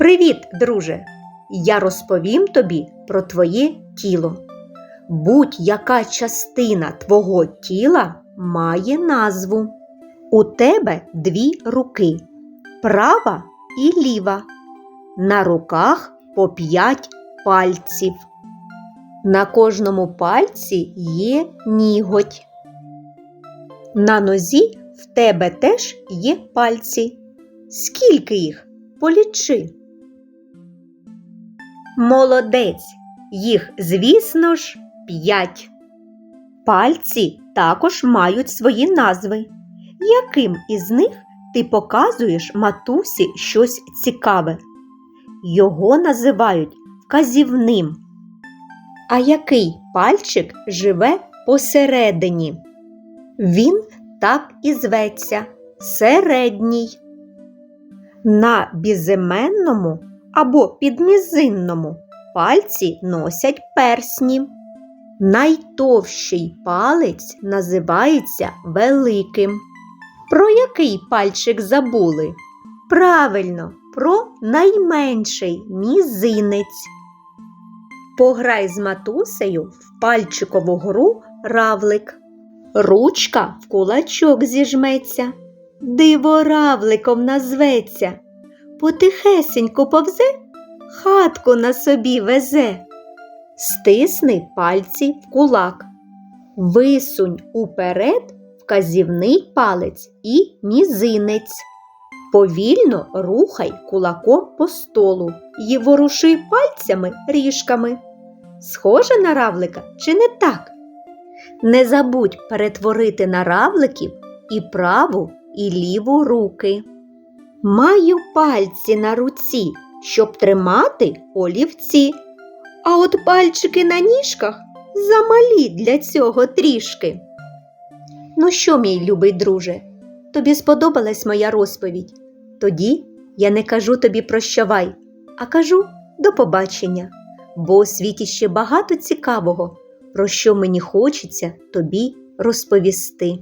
Привіт, друже! Я розповім тобі про твоє тіло. Будь-яка частина твого тіла має назву. У тебе дві руки права і ліва. На руках по п'ять пальців. На кожному пальці є ніготь. На нозі в тебе теж є пальці. Скільки їх? Полічи. Молодець. Їх, звісно ж, п'ять. Пальці також мають свої назви. Яким із них ти показуєш матусі щось цікаве? Його називають вказівним. А який пальчик живе посередині? Він так і зветься середній. На безіменному або підмізинному пальці носять персні. Найтовщий палець називається великим. Про який пальчик забули? Правильно, про найменший мізинець. Пограй з матусею в пальчикову гру равлик. Ручка в кулачок зіжметься, диво равликом назветься. Потихесенько повзе, хатку на собі везе. Стисни пальці в кулак. Висунь уперед вказівний палець і мізинець. Повільно рухай кулаком по столу і воруши пальцями ріжками. Схоже на равлика чи не так? Не забудь перетворити на равликів і праву, і ліву руки. Маю пальці на руці, щоб тримати олівці. А от пальчики на ніжках замалі для цього трішки. Ну що, мій любий друже, тобі сподобалась моя розповідь? Тоді я не кажу тобі прощавай, а кажу до побачення, бо у світі ще багато цікавого, про що мені хочеться тобі розповісти.